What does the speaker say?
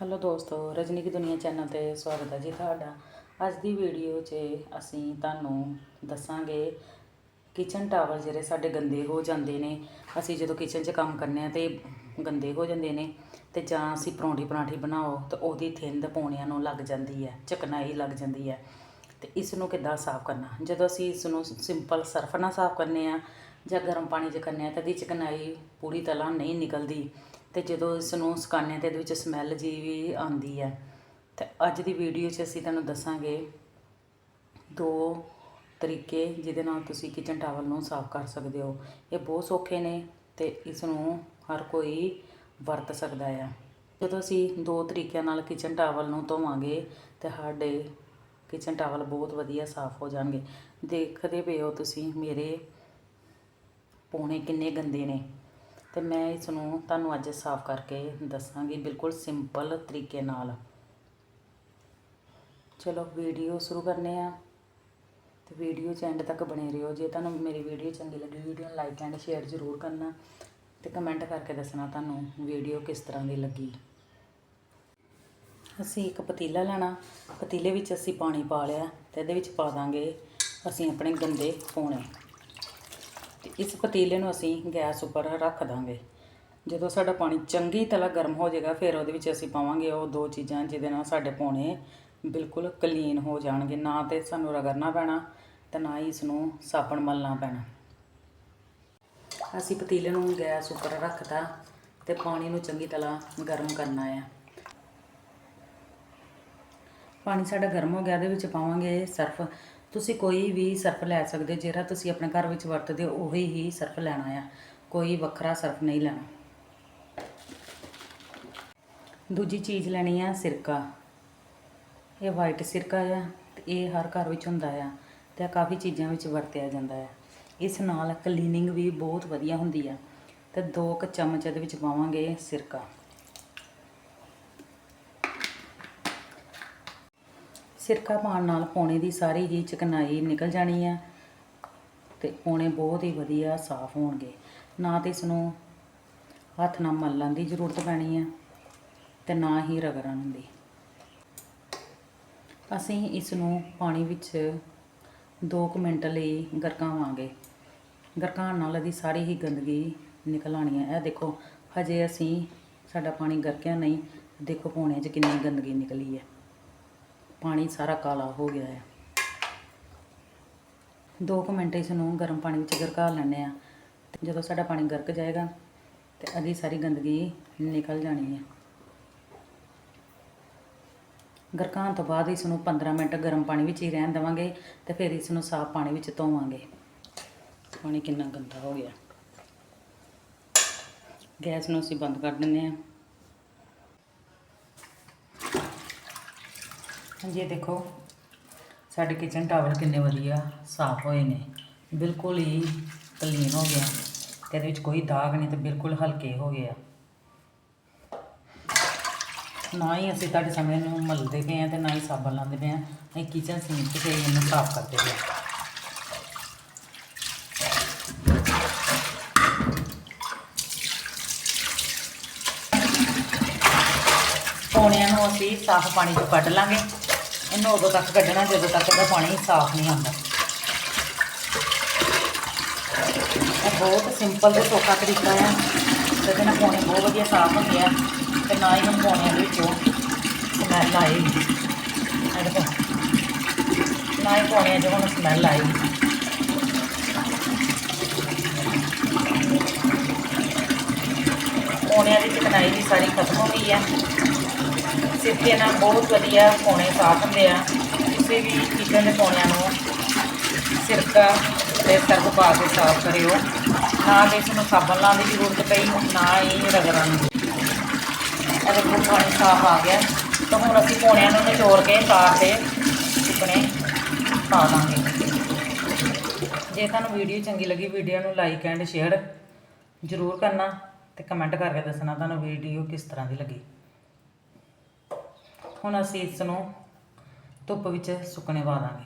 Hello ਦੋਸਤੋ ਰਜਨੀ ਕੀ ਦੁਨੀਆ channel ਤੇ ਸਵਾਗਤ ਹੈ ਜੀ ਤੁਹਾਡਾ। ਅੱਜ ਦੀ ਵੀਡੀਓ 'ਚ ਅਸੀਂ ਤੁਹਾਨੂੰ ਦੱਸਾਂਗੇ ਕਿਚਨ ਟਾਵਲ ਜਿਹੜੇ ਸਾਡੇ ਗੰਦੇ ਹੋ ਜਾਂਦੇ ਨੇ। ਅਸੀਂ ਜਦੋਂ ਕਿਚਨ 'ਚ ਕੰਮ ਕਰਨੇ ਆ ਤੇ ਗੰਦੇ ਹੋ ਜਾਂਦੇ ਨੇ ਤੇ ਜਾਂ ਅਸੀਂ ਪਰੌਂਠੀ ਪਰਾਂਠੀ ਬਣਾਓ ਤਾਂ ਉਹਦੀ ਥਿੰਦ ਪੌਣਿਆਂ ਨੂੰ ਲੱਗ ਜਾਂਦੀ ਹੈ, ਚਕਨਾਈ ਲੱਗ ਜਾਂਦੀ ਹੈ। ਤੇ ਇਸ ਨੂੰ ਕਿੱਦਾਂ ਸਾਫ਼ ਕਰਨਾ? ਜਦੋਂ ਅਸੀਂ ਇਸ ਨੂੰ ਸਿੰਪਲ ਸਰਫ ਨਾਲ ਸਾਫ਼ ਕਰਨੇ ਆ ਜਾਂ ਗਰਮ ਪਾਣੀ 'ਚ ਕਰਨੇ ਆ ਤਾਂ ਇਹਦੀ ਚਕਨਾਈ ਪੂਰੀ ਤਰ੍ਹਾਂ ਨਹੀਂ ਨਿਕਲਦੀ। ਤੇ ਜਦੋਂ ਇਸ ਨੂੰ ਸੁਕਾਉਂਦੇ ਤੇ ਇਹਦੇ ਵਿੱਚ ਸਮੈਲ ਜੀ ਵੀ ਆਉਂਦੀ ਹੈ। ਤੇ ਅੱਜ ਦੀ ਵੀਡੀਓ 'ਚ ਅਸੀਂ ਤੁਹਾਨੂੰ ਦੱਸਾਂਗੇ ਦੋ ਤਰੀਕੇ ਜਿਹਦੇ ਨਾਲ ਤੁਸੀਂ ਕਿਚਨ ਟਾਵਲ ਨੂੰ ਸਾਫ਼ ਕਰ ਸਕਦੇ ਹੋ। ਇਹ ਬਹੁਤ ਸੌਖੇ ਨੇ ਤੇ ਇਸ ਨੂੰ ਹਰ ਕੋਈ ਵਰਤ ਸਕਦਾ ਆ। ਜਦੋਂ ਅਸੀਂ ਦੋ ਤਰੀਕਿਆਂ ਨਾਲ ਕਿਚਨ ਟਾਵਲ ਨੂੰ ਧੋਵਾਂਗੇ ਤੇ ਸਾਡੇ ਕਿਚਨ ਟਾਵਲ ਬਹੁਤ ਵਧੀਆ ਸਾਫ਼ ਹੋ ਜਾਣਗੇ। ਦੇਖਦੇ ਪਏ ਹੋ ਤੁਸੀਂ ਮੇਰੇ ਪੌਣੇ ਕਿੰਨੇ ਗੰਦੇ ਨੇ। ਤੇ ਮੈਂ ਇਸ ਨੂੰ ਤੁਹਾਨੂੰ ਅੱਜ ਸਾਫ਼ ਕਰਕੇ ਦੱਸਾਂਗੀ ਬਿਲਕੁਲ ਸਿੰਪਲ ਤਰੀਕੇ ਨਾਲ। ਚਲੋ ਵੀਡੀਓ ਸ਼ੁਰੂ ਕਰਨੇ ਆ। ਤੇ ਵੀਡੀਓ ਚ ਐਂਡ ਤੱਕ ਬਣੇ ਰਹੋ। ਜੇ ਤੁਹਾਨੂੰ ਮੇਰੀ ਵੀਡੀਓ ਚੰਗੀ ਲੱਗੀ, ਵੀਡੀਓ ਨੂੰ ਲਾਈਕ ਐਂਡ ਸ਼ੇਅਰ ਜ਼ਰੂਰ ਕਰਨਾ ਤੇ ਕਮੈਂਟ ਕਰਕੇ ਦੱਸਣਾ ਤੁਹਾਨੂੰ ਵੀਡੀਓ ਕਿਸ ਤਰ੍ਹਾਂ ਦੀ ਲੱਗੀ। ਅਸੀਂ ਇੱਕ ਪਤੀਲਾ ਲੈਣਾ। ਪਤੀਲੇ ਵਿੱਚ ਅਸੀਂ ਪਾਣੀ ਪਾ ਲਿਆ ਤੇ ਇਹਦੇ ਵਿੱਚ ਪਾ ਦਾਂਗੇ ਅਸੀਂ ਆਪਣੇ ਗੰਦੇ ਪੌਣੇ। ਇਸ ਪਤੀਲੇ ਨੂੰ ਅਸੀਂ ਗੈਸ ਉੱਪਰ ਰੱਖ ਦਾਂਗੇ। ਜਦੋਂ ਸਾਡਾ ਪਾਣੀ ਚੰਗੀ ਤਰ੍ਹਾਂ ਗਰਮ ਹੋ ਜਾਏਗਾ, ਫਿਰ ਉਹਦੇ ਵਿੱਚ ਅਸੀਂ ਪਾਵਾਂਗੇ ਉਹ ਦੋ ਚੀਜ਼ਾਂ ਜਿਹਦੇ ਨਾਲ ਸਾਡੇ ਪੌਣੇ ਬਿਲਕੁਲ ਕਲੀਨ ਹੋ ਜਾਣਗੇ। ਨਾ ਤੇ ਸਾਨੂੰ ਰਗੜਨਾ ਪੈਣਾ ਤੇ ਨਾ ਹੀ ਇਸ ਨੂੰ ਸਾਬਣ ਮਲਣਾ ਪੈਣਾ। ਅਸੀਂ ਪਤੀਲੇ ਨੂੰ ਗੈਸ ਉੱਪਰ ਰੱਖਤਾ ਤੇ ਪਾਣੀ ਨੂੰ ਚੰਗੀ ਤਰ੍ਹਾਂ ਗਰਮ ਕਰਨਾ ਹੈ ਪਾਣੀ ਸਾਡਾ ਗਰਮ ਹੋ ਗਿਆ ਇਹਦੇ ਵਿੱਚ ਪਾਵਾਂਗੇ ਸਰਫ ਤੁਸੀਂ ਕੋਈ ਵੀ ਸਰਫ ਲੈ ਸਕਦੇ ਹੋ, ਜਿਹੜਾ ਤੁਸੀਂ ਆਪਣੇ ਘਰ ਵਿੱਚ ਵਰਤਦੇ ਹੋ, ਉਹੀ ਹੀ ਸਰਫ ਲੈਣਾ ਆ। ਕੋਈ ਵੱਖਰਾ ਸਰਫ ਨਹੀਂ ਲੈਣਾ। ਦੂਜੀ ਚੀਜ਼ ਲੈਣੀ ਆ, ਸਿਰਕਾ। ਇਹ ਵਾਈਟ ਸਿਰਕਾ ਆ ਤੇ ਇਹ ਹਰ ਘਰ ਵਿੱਚ ਹੁੰਦਾ ਆ ਤੇ ਕਾਫੀ ਚੀਜ਼ਾਂ ਵਿੱਚ ਵਰਤਿਆ ਜਾਂਦਾ ਆ। ਇਸ ਨਾਲ ਕਲੀਨਿੰਗ ਵੀ ਬਹੁਤ ਵਧੀਆ ਹੁੰਦੀ ਆ ਤੇ ਦੋ ਕੁ ਚਮਚ ਇਹਦੇ ਵਿੱਚ ਪਾਵਾਂਗੇ ਸਿਰਕਾ। ਸਿਰਕਾ ਪਾਉਣ ਨਾਲ ਪੌਣੇ ਦੀ ਸਾਰੀ ਹੀ ਚਕਨਾਈ ਨਿਕਲ ਜਾਣੀ ਹੈ ਤੇ ਪੌਣੇ ਬਹੁਤ ਹੀ ਵਧੀਆ ਸਾਫ਼ ਹੋਣਗੇ। ਨਾ ਤੇ ਇਸ ਨੂੰ ਹੱਥ ਨਾਲ ਮਲਣ ਦੀ ਜ਼ਰੂਰਤ ਪੈਣੀ ਹੈ ਤੇ ਨਾ ਹੀ ਰਗੜਨ ਦੀ। ਅਸੀਂ ਇਸ ਨੂੰ ਪਾਣੀ ਵਿੱਚ 2 ਮਿੰਟ ਲਈ ਗਰਕਾਵਾਂਗੇ। ਗਰਕਾਉਣ ਨਾਲ ਇਹਦੀ ਸਾਰੀ ਹੀ ਗੰਦਗੀ ਨਿਕਲ ਆਣੀ ਹੈ ਇਹ ਦੇਖੋ, ਹਜੇ ਅਸੀਂ ਸਾਡਾ ਪਾਣੀ ਗਰਕਿਆ ਨਹੀਂ, ਦੇਖੋ ਪੌਣੇ 'ਚ ਕਿੰਨੀ ਗੰਦਗੀ ਨਿਕਲੀ ਹੈ ਪਾਣੀ ਸਾਰਾ ਕਾਲਾ ਹੋ ਗਿਆ ਹੈ। 2 ਮਿੰਟ ਇਸ ਨੂੰ ਗਰਮ ਪਾਣੀ ਵਿੱਚ ਗਰਕਾ ਲੈਣੇ ਆ ਤੇ ਜਦੋਂ ਸਾਡਾ ਪਾਣੀ ਗਰਕ ਜਾਏਗਾ, ਤੇ ਅਦੀ ਸਾਰੀ ਗੰਦਗੀ ਨਿਕਲ ਜਾਣੀ ਹੈ। ਗਰਕਾਉਣ ਤੋਂ ਬਾਅਦ ਇਸ ਨੂੰ 15 ਮਿੰਟ ਗਰਮ ਪਾਣੀ ਵਿੱਚ ਹੀ ਰਹਿਣ ਦੇਵਾਂਗੇ ਤੇ ਫਿਰ ਇਸ ਨੂੰ ਸਾਫ਼ ਪਾਣੀ ਵਿੱਚ ਧੋਵਾਂਗੇ। ਪਾਣੀ ਕਿੰਨਾ ਗੰਦਾ ਹੋ ਗਿਆ। ਗੈਸ ਨੂੰ ਅਸੀਂ ਬੰਦ ਕਰ ਦਿੰਦੇ ਹਾਂ। ਹਾਂਜੀ ਇਹ ਦੇਖੋ, ਸਾਡੇ ਕਿਚਨ ਟਾਵਲ ਕਿੰਨੇ ਵਧੀਆ ਸਾਫ਼ ਹੋਏ ਨੇ। ਬਿਲਕੁਲ ਹੀ ਕਲੀਨ ਹੋ ਗਿਆ। ਤੇ ਇਹਦੇ ਵਿੱਚ ਕੋਈ ਦਾਗ ਨਹੀਂ ਤੇ ਬਿਲਕੁਲ ਹਲਕੇ ਹੋ ਗਏ ਆ। ਨਾ ਹੀ ਅਸੀਂ ਤੁਹਾਡੇ ਸਾਹਮਣੇ ਨੂੰ ਮਲਦੇ ਪਏ ਆ ਤੇ ਨਾ ਹੀ ਸਾਬਣ ਲਾਉਂਦੇ ਪਏ ਆ ਅਸੀਂ ਕਿਚਨ ਸਿੰਕ ਤੇ ਇਹਨੂੰ ਸਾਫ਼ ਕਰਦੇ ਪਏ ਆ ਪੌਣਿਆਂ ਨੂੰ ਅਸੀਂ ਸਾਫ਼ ਪਾਣੀ 'ਚ ਕੱਢ ਲਾਂਗੇ। ਇਹਨੂੰ ਉਦੋਂ ਤੱਕ ਕੱਢਣਾ, ਜਦੋਂ ਤੱਕ ਇਹਦਾ ਪਾਣੀ ਸਾਫ਼ ਨਹੀਂ ਆਉਂਦਾ ਇਹ ਬਹੁਤ ਸਿੰਪਲ ਤੇ ਸੌਖਾ ਤਰੀਕਾ ਹੈ ਤੇ ਇਹਦੇ ਨਾਲ ਪੌਣੇ ਬਹੁਤ ਵਧੀਆ ਸਾਫ਼ ਹੁੰਦੇ ਆ, ਤੇ ਨਾ ਹੀ ਹੁਣ ਪੌਣਿਆਂ ਦੇ ਵਿੱਚੋਂ ਸਮੈਲ ਆਏਗੀ ਦੇਖੋ ਨਾ ਹੀ ਪੌਣਿਆਂ 'ਚੋਂ ਹੁਣ ਸਮੈਲ ਆਏਗੀ ਪੌਣਿਆਂ ਦੀ ਚਿਕਨਾਈ ਵੀ ਸਾਰੀ ਖਤਮ ਹੋ ਗਈ ਹੈ ਸਿਰਕੇ ਨਾਲ ਬਹੁਤ ਵਧੀਆ ਪੌਣੇ ਸਾਫ਼ ਹੁੰਦੇ ਆ। ਕਿਸੇ ਵੀ ਚੀਜ਼ਾਂ ਦੇ ਪੌਣਿਆਂ ਨੂੰ ਸਿਰਕਾ ਤੇ ਸਰਫ ਪਾ ਕੇ ਸਾਫ਼ ਕਰਿਓ। ਨਾ ਕਿ ਇਸ ਨੂੰ ਸਾਬਣ ਲਾਉਣ ਦੀ ਜ਼ਰੂਰਤ ਪਈ, ਨਾ ਹੀ ਰਗੜਨ ਦੀ। ਅਗਰ ਕੋਲ ਪਾਣੀ ਸਾਫ਼ ਆ ਗਿਆ, ਤਾਂ ਹੁਣ ਅਸੀਂ ਪੌਣਿਆਂ ਨੂੰ ਨਿਚੋੜ ਕੇ ਤਾਰ ਤੇ ਸੁੱਕਣੇ ਪਾ ਦਾਂਗੇ। ਜੇ ਤੁਹਾਨੂੰ ਵੀਡੀਓ ਚੰਗੀ ਲੱਗੀ, ਵੀਡੀਓ ਨੂੰ ਲਾਈਕ ਐਂਡ ਸ਼ੇਅਰ ਜ਼ਰੂਰ ਕਰਨਾ ਤੇ ਕਮੈਂਟ ਕਰਕੇ ਦੱਸਣਾ ਤੁਹਾਨੂੰ ਵੀਡੀਓ ਕਿਸ ਤਰ੍ਹਾਂ ਦੀ ਲੱਗੀ। ਹੁਣ ਅਸੀਂ ਇਸ ਨੂੰ ਧੁੱਪ ਵਿੱਚ ਸੁੱਕਣੇ ਪਾ ਦਾਂਗੇ।